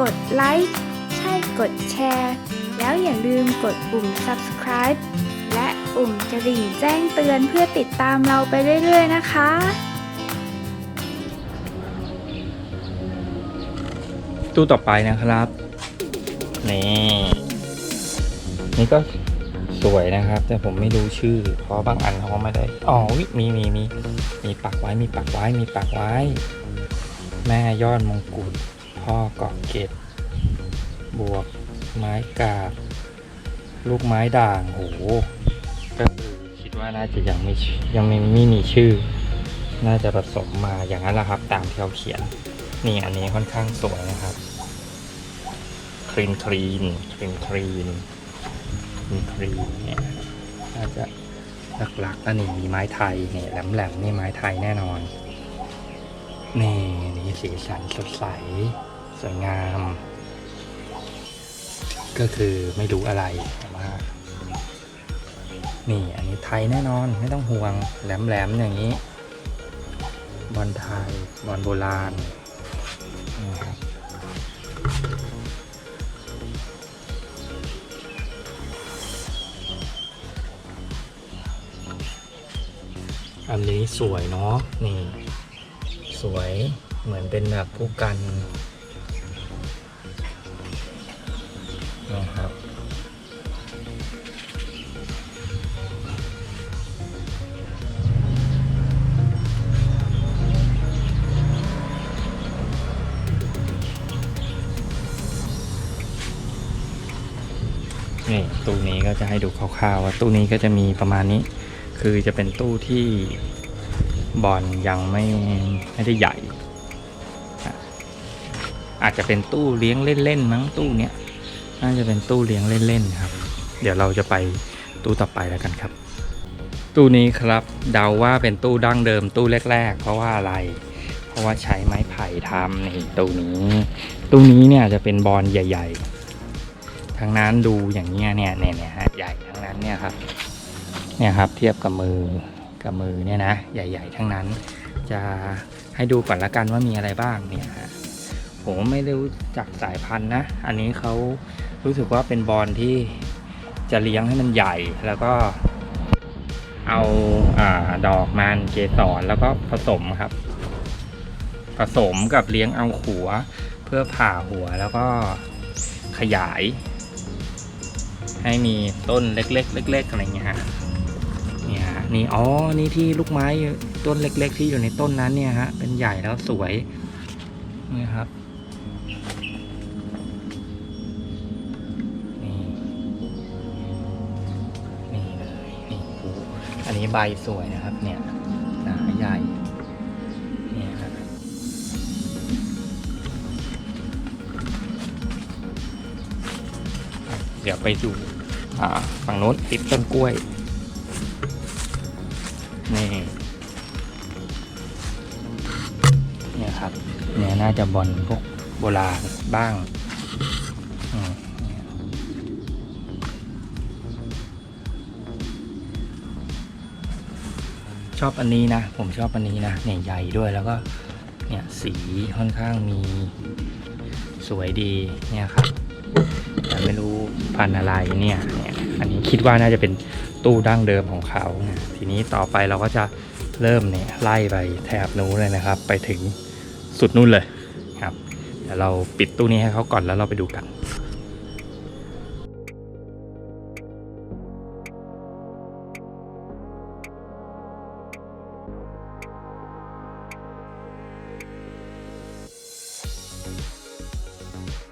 กดไลค์ใช่กดแชร์ แล้วอย่าลืมกดปุ่ม subscribe และปุ่มกระดิ่งแจ้งเตือนเพื่อติดตามเราไปเรื่อยๆนะคะตู้ต่อไปนะครับ นี่นี่ก็สวยนะครับ แต่ผมไม่รู้ชื่อ เพราะบางอันเขาไม่ได้อ๋ออุ๊ยมีมีมีมีปักไว้มีปักไว้มีปักไว้ แม่ยอดมงกุฎ พ่อเกาะเกตบวกไม้กาบ ลูกไม้ด่างโหก็คือคิดว่าน่าจะยังไม่ยังไม่ไม่มีชื่อ น่าจะผสมมาอย่างนั้นแหละครับ ตามที่เขาเขียน นี่อันนี้ค่อนข้างสวยนะครับคลีนคลีนคลีนคลีนคลีนคลีนเนี่ยน่าจะหลักๆแล้วนี่มีไม้ไทยเนี่ยแหลมๆนี่ไม้ไทยแน่นอนนี่นี่สีสันสดใส สวยงาม ก็คือไม่รู้อะไรแต่ว่านี่อันนี้ไทยแน่นอนไม่ต้องห่วงแหลมๆอย่างนี้ บอลไทยบอลโบราณนะครับอันนี้สวยเนาะนี่ สวยเหมือนเป็นแบบผู้กัน นะครับ นี่ตู้นี้ก็จะให้ดูคร่าวๆว่าตู้นี้ก็จะมีประมาณนี้ คือจะเป็นตู้ที่บอลยังไม่ไม่ได้ใหญ่อะอาจจะเป็นตู้เลี้ยงเล่นๆมั้งตู้เนี้ย น่าจะเป็นตู้เลี้ยงเล่นๆครับ เดี๋ยวเราจะไปตู้ต่อไปแล้วกันครับ ตู้นี้ครับเดาว่าเป็นตู้ดั้งเดิมตู้แรก ๆ เพราะว่าอะไร เพราะว่าใช้ไม้ไผ่ทำนี่ตู้นี้ ตู้นี้เนี่ยจะเป็นบอลใหญ่ ๆ ทั้งนั้นดูอย่างเงี้ยเนี่ยเนี่ยเนี่ยฮะใหญ่ทั้งนั้นเนี่ยครับเนี่ยครับเทียบกับมือกับมือเนี่ยนะใหญ่ ๆ ทั้งนั้น จะให้ดูก่อนละกันว่ามีอะไรบ้างเนี่ยฮะผมไม่ได้รู้จักสายพันธุ์นะ อันนี้เขา รู้สึกว่าเป็นบอลที่จะเลี้ยงให้มันใหญ่แล้วก็เอาอาดอกมันเกสรแล้วก็ผสมครับ ผสมกับเลี้ยงเอาหัว เพื่อผ่าหัวแล้วก็ขยาย ให้มีต้นเล็กๆเล็กๆอะไรเงี้ยฮะเนี่ยฮะนี่อ๋อนี่ที่ลูกไม้ต้นเล็ก ๆ ที่อยู่ในต้นนั้นเนี่ยฮะเป็นใหญ่แล้วสวยนี่ครับ นนี้ใบสวยนะครับ เนี่ยหนาใหญ่เนี่ยครับเดี๋ยวไปดูฝั่งโน้นติดต้นกล้วย นี่เนี่ยครับ เนี่ยน่าจะบอลพวกโบราณบ้าง ชอบอันนี้นะ ผมชอบอันนี้นะเนี่ยใหญ่ด้วยแล้วก็เนี่ยสีค่อนข้างมีสวยดีเนี่ยครับแต่ไม่รู้พันอะไรเนี่ยเนี่ยอันนี้คิดว่าน่าจะเป็นตู้ดั้งเดิมของเขาทีนี้ต่อไปเราก็จะเริ่มเนี่ยไล่ไปแถบนู้นเลยนะครับ ไปถึงสุดนู่นเลยครับเดี๋ยวเราปิดตู้นี้ให้เขาก่อนแล้วเราไปดูกัน